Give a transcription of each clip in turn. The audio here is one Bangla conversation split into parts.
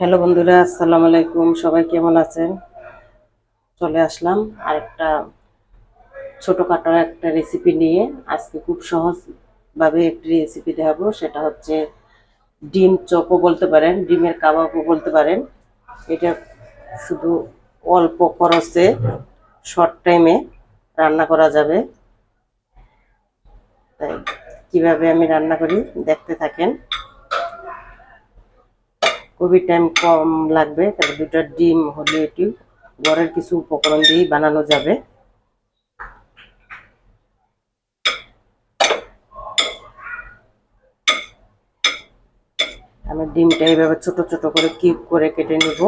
হ্যালো বন্ধুরা, আসসালামু আলাইকুম। সবাই কেমন আছেন? চলে আসলাম আরেকটা ছোটোখাটো একটা রেসিপি নিয়ে। আজকে খুব সহজভাবে একটি রেসিপি দেখাবো। সেটা হচ্ছে ডিম চপও বলতে পারেন, ডিমের কাবাবও বলতে পারেন। এটা শুধু অল্প খরচে শর্ট টাইমে রান্না করা যাবে। তাই কীভাবে আমি রান্না করি, দেখতে থাকেন। খুবই টাইম কম লাগবে, তাহলে দুটা ডিম হলে এটি ঘরের কিছু উপকরণ দিয়েই বানানো যাবে। আমি ডিমটা এইভাবে ছোট ছোট করে কিউব করে কেটে নেব।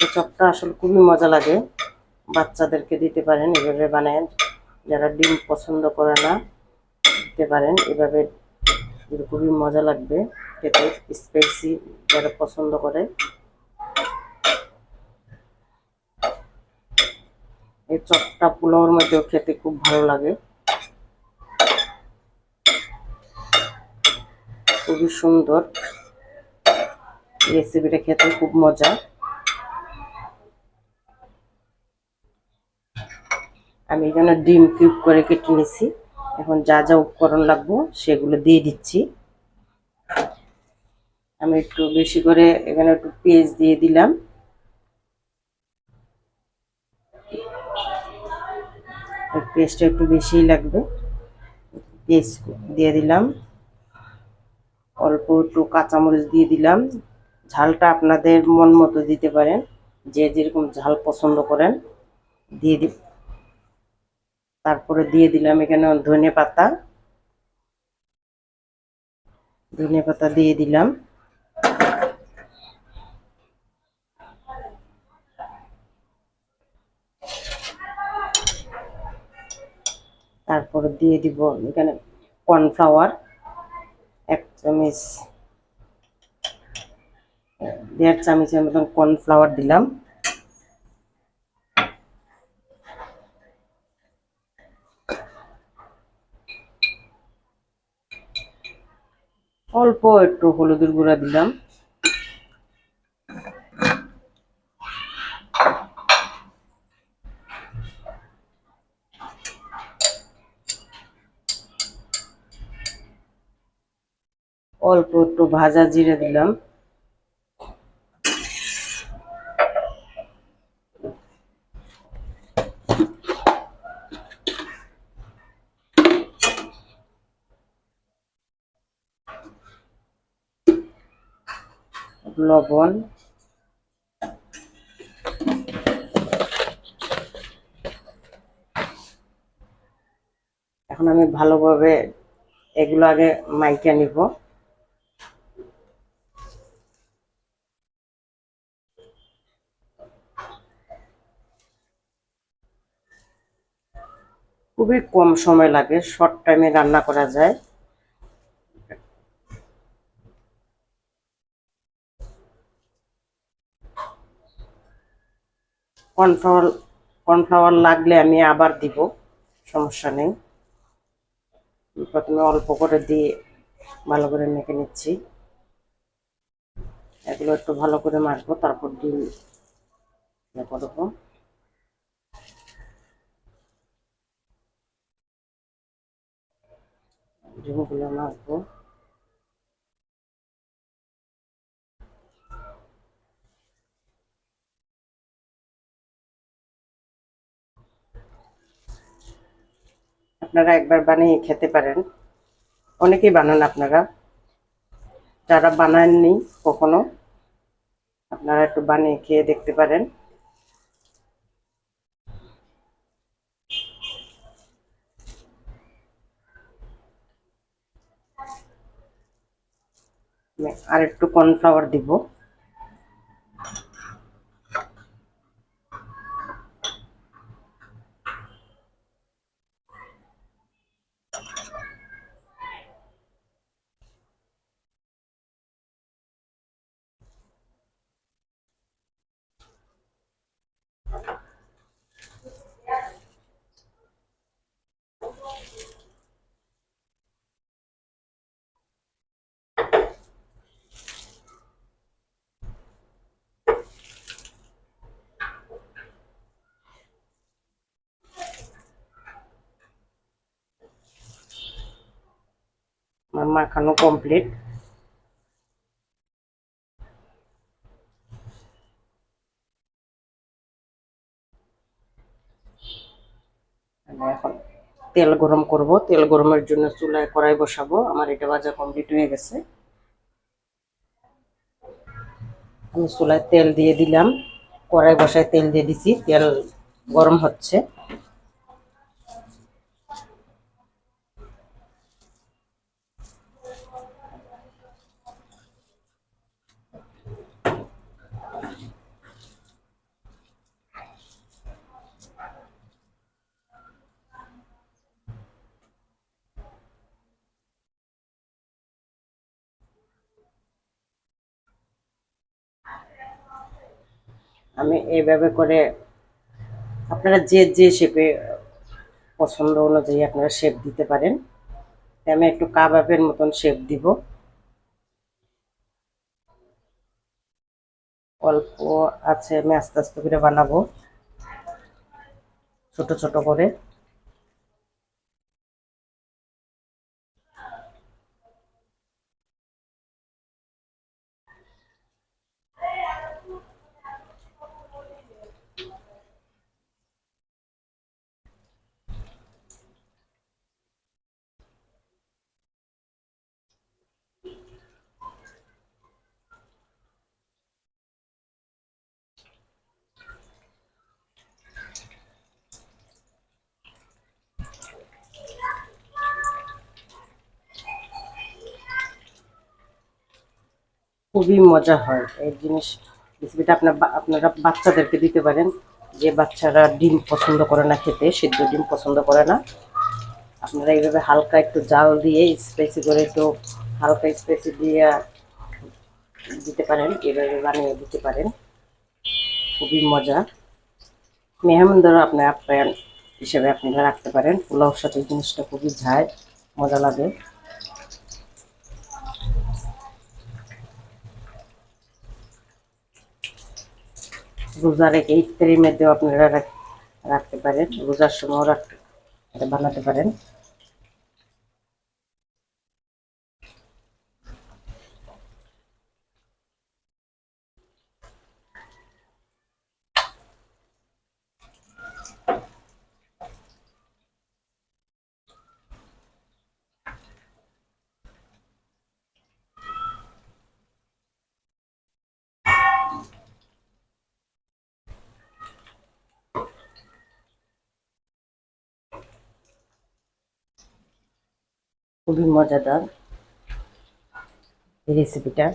চপটা আসলে খুবই মজা লাগে। বাচ্চাদেরকে দিতে পারেন, এভাবে বানায়। যারা ডিম পছন্দ করে না দিতে পারেন। এভাবে খুবই মজা লাগবে খেতে। স্পাইসি যারা পছন্দ করে। এই চপটা পোলাওর মধ্যেও খেতে খুব ভালো লাগে। খুবই সুন্দর। রেসিপিটা খেতে খুব মজা। আমি এখানে ডিম কিউব করে কেটে নিছি। এখন যা যা উপকরণ লাগবো সেগুলো দিয়ে দিচ্ছি। আমি একটু বেশি করে এখানে একটু পেঁয়াজ দিয়ে দিলাম। পেস্টটা একটু বেশিই লাগবে। পেস্ট দিয়ে দিলাম। অল্প একটু কাঁচামরিচ দিয়ে দিলাম। ঝালটা আপনাদের মন মতো দিতে পারেন। যে যেরকম ঝাল পছন্দ করেন। দিয়ে তারপরে দিয়ে দিলাম এখানে ধনে পাতা। ধনে পাতা দিয়ে দিলাম। তারপরে দিয়ে দিব এখানে কর্নফ্লাওয়ার, এক চামচ, দেড় চামচের মতন কর্নফ্লাওয়ার দিলাম। অল্প একটু হলুদের গুঁড়া দিলাম। অল্প একটু ভাজা জিরে দিলাম। লবণ। এখন আমি ভালোভাবে এগুলো আগে মাইকে নিব। খুবই কম সময় লাগে শর্ট টাইমে রান্না করা যায়। কর্নফ্লাওয়ার কর্নফ্লাওয়ার লাগলে আমি আবার দিব, সমস্যা নেই। প্রথমে অল্প করে দিয়ে ভালো করে মেখে নিচ্ছি। এগুলো একটু ভালো করে মাখবো, তারপর ডিম করব। ডিমগুলো মাখবো। আপনারা একবার বানিয়ে খেতে পারেন। অনেকেই বানান আপনারা। যারা বানাননি কখনো, আপনারা একটু বানিয়ে খেয়ে দেখতে পারেন। আর একটু কর্নফ্লাওয়ার দিব। মাখানো কমপ্লিট এখন তেল গরম করব। তেল গরমের জন্য চুলায় কড়াই বসাবো। আমার এটা ভাজা কমপ্লিট হয়ে গেছে। আমি চুলায় তেল দিয়ে দিলাম। কড়াই বসায় তেল দিয়ে দিছি। তেল গরম হচ্ছে। আমি এইভাবে করে আপনারা যে যে শেপে পছন্দ অনুযায়ী আপনারা শেপ দিতে পারেন। আমি একটু কাবাবের মতন শেপ দিব। অল্প আছে, আমি আস্তে আস্তে করে বানাবো। ছোট ছোট করে। খুবই মজা হয়। এই জিনিস রেসিপিটা আপনার আপনারা বাচ্চাদেরকে দিতে পারেন। যে বাচ্চারা ডিম পছন্দ করে না খেতে, সিদ্ধ ডিম পছন্দ করে না, আপনারা এইভাবে হালকা একটু জাল দিয়ে স্পাইসি করে একটু হালকা স্পাইসি দিয়ে দিতে পারেন এভাবে বানিয়ে দিতে পারেন। খুবই মজা। মেহমানদেরও আপনার আপ্যায়ন হিসেবে আপনারা রাখতে পারেন। পোলাওর সাথে জিনিসটা খুবই ঝায় মজা লাগে। রোজা রেখে ইফতারির মধ্যেও আপনারা রাখ- রাখতে পারেন। রোজার সময়ও রাখতে বানাতে পারেন। খুবই মজাদার এই রেসিপিটা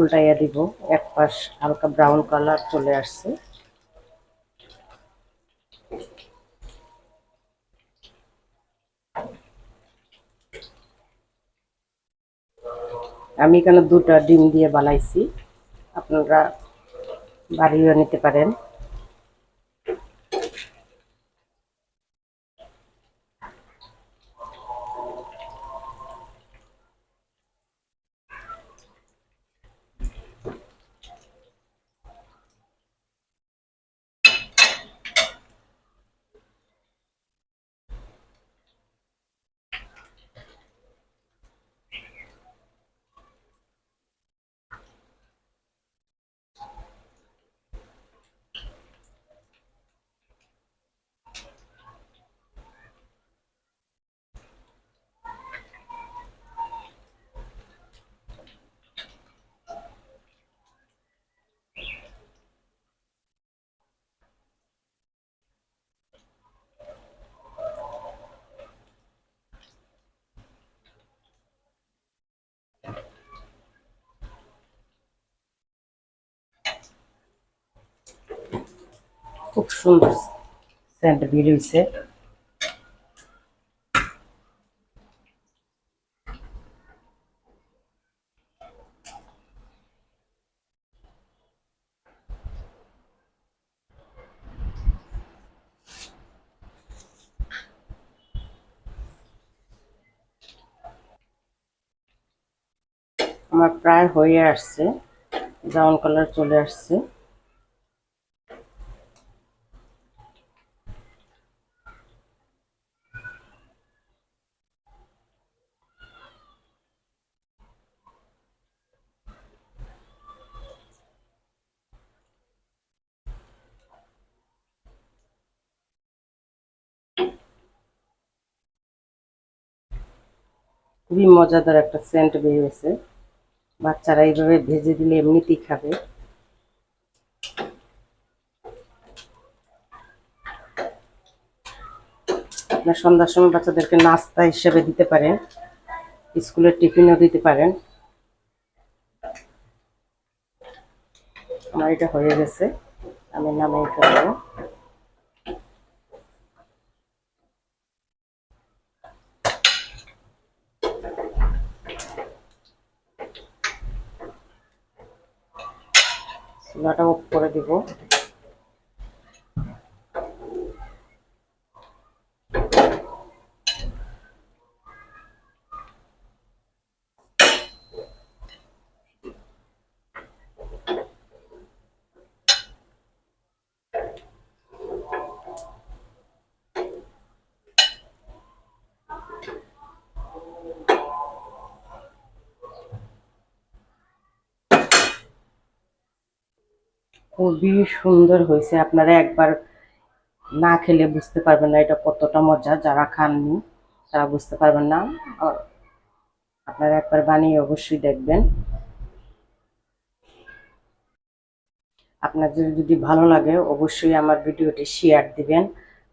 উল্টাইয়া দিব। এক পাশ হালকা ব্রাউন কালার চলে আসছে। আমি এখানে দুটা ডিম দিয়ে বানাইছি। আপনারা বাড়িও নিতে পারেন। খুব সুন্দর সেন্ট বের হয়েছে আমার প্রায় হয়ে আসছে ব্রাউন কালার চলে আসছে। খুবই মজাদার একটা সেন্ট বেরিয়েছে বাচ্চারা এইভাবে ভেজে দিলে এমনিতেই খাবে। আপনার সন্ধ্যার সময় বাচ্চাদেরকে নাস্তা হিসেবে দিতে পারেন, স্কুলের টিফিনও দিতে পারেন। আমার এটা হয়ে গেছে, আমি নামে ফেলব চুলাটা অফ করে দিব। খুবই সুন্দর হয়েছে। আপনারা একবার না খেলে বুঝতে পারবেন না এটা কতটা মজা। যারা খাননি, তারা বুঝতে পারবেন না। আপনারা একবার বানিয়ে অবশ্যই দেখবেন। আপনাদের যদি ভালো লাগে, অবশ্যই আমার ভিডিওটি শেয়ার দিবেন।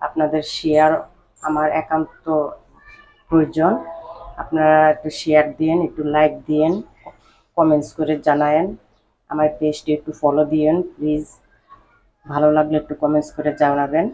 আপনাদের শেয়ার আমার একান্ত প্রয়োজন। আপনারা একটু শেয়ার দিন, একটু লাইক দিন কমেন্টস করে জানায়েন। আমার পেজটি একটু ফলো দিয়েন প্লিজ ভালো লাগলে একটু কমেন্টস করে জানাবেন।